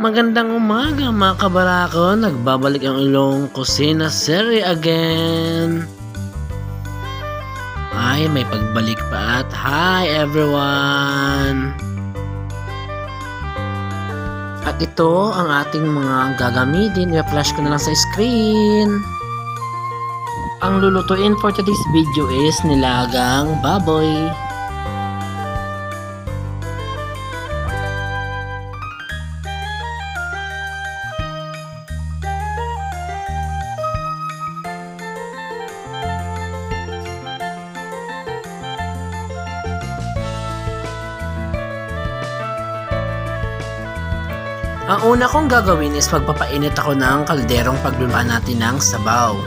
Magandang umaga mga kabarako, nagbabalik ang ilong kusina serie again. Ay, may pagbalik pa at hi everyone! At ito ang ating mga gagamitin, i-flash ko na lang sa screen. Ang lulutuin for today's video is nilagang baboy. Ang una kong gagawin is magpapainit ako ng kalderong pagluluan natin ng sabaw.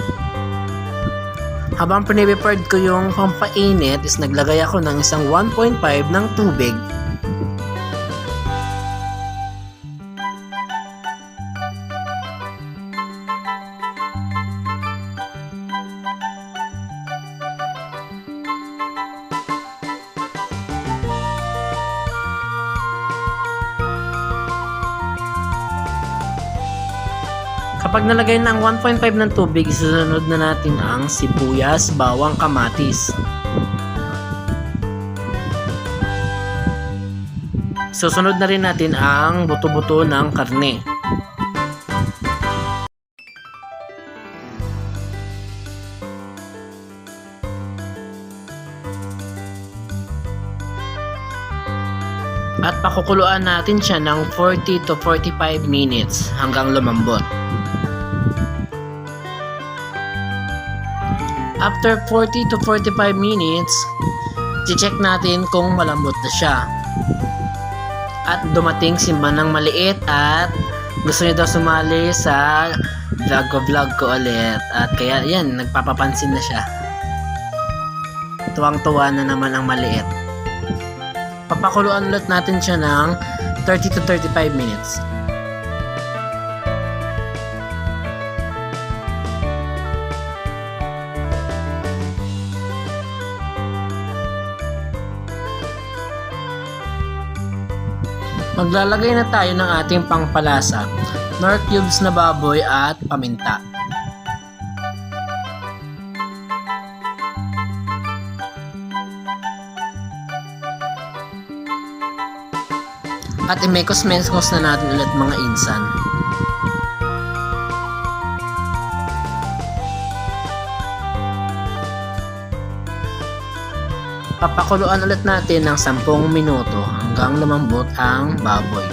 Habang piniprepared ko yung pampainit is naglagay ako ng isang 1.5 ng tubig. Kapag nalagay na ang 1.5 ng tubig, isusunod na natin ang sibuyas, bawang, kamatis. Susunod na rin natin ang buto-buto ng karne. At pakukuluan natin siya ng 40 to 45 minutes hanggang lumambot. After 40 to 45 minutes, check natin kung malambot na siya. At dumating si Manang maliit at gusto niya daw sumali sa vlog ko vlog ko ulit. At kaya yan, nagpapapansin na siya. Tuwang-tuwa na naman ang maliit. Papakuluan ulit natin siya ng 30 to 35 minutes. Maglalagay na tayo ng ating pangpalasa, nor cubes na baboy at paminta. At imekos-mekos na natin ulit mga insan. Papakuluan ulit natin ng 10 minuto hanggang lumambot ang baboy.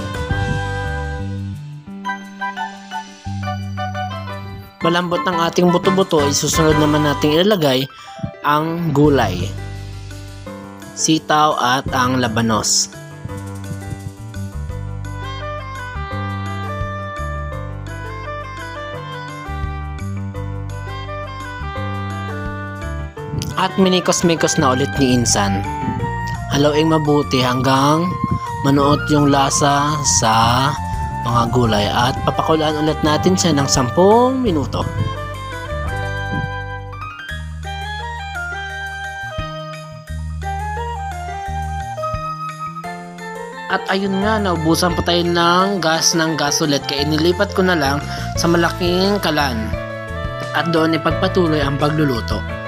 Malambot ng ating buto-buto, isusunod naman nating ilalagay ang gulay, sitaw at ang labanos. At minikos-mikos na ulit ni Insan. Haluing mabuti hanggang manuot yung lasa sa mga gulay at papakulaan ulit natin siya ng 10 minuto. At ayun nga, naubusan pa tayo ng gas ng gas ulit kaya inilipat ko na lang sa malaking kalan. At doon ipagpatuloy ang pagluluto.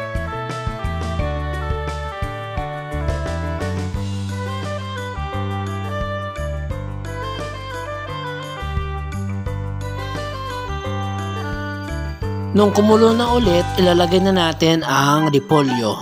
Nung kumulo na ulit, ilalagay na natin ang repolyo.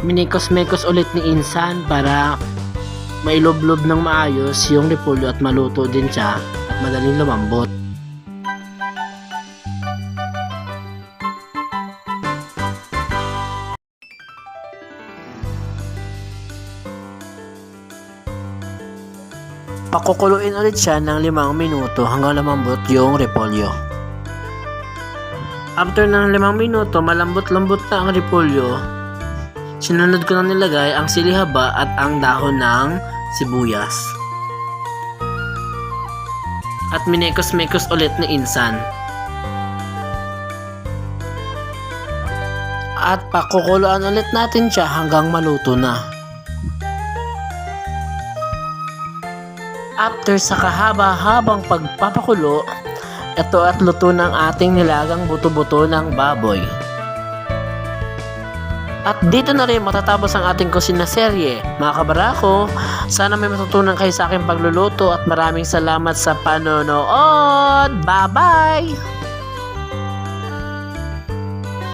Minikos-mekos ulit ni Insan para mailoblob ng maayos yung repolyo at maluto din siya at madaling lumambot. Pakukuluin ulit siya ng limang minuto hanggang lumambot yung repolyo. After ng limang minuto, malambot-lambot na ang repolyo. Sinunod ko na nilagay ang silihaba at ang dahon ng sibuyas. at minekos-mekos ulit ni Insan. At pakukuluan ulit natin siya hanggang maluto na. After sa kahaba-habang pagpapakulo, ito at luto ng ating nilagang buto-buto ng baboy. At dito na rin matatapos ang ating kusina serye. Mga kabarako, sana may matutunan kayo sa aking pagluluto at maraming salamat sa panonood. Bye-bye!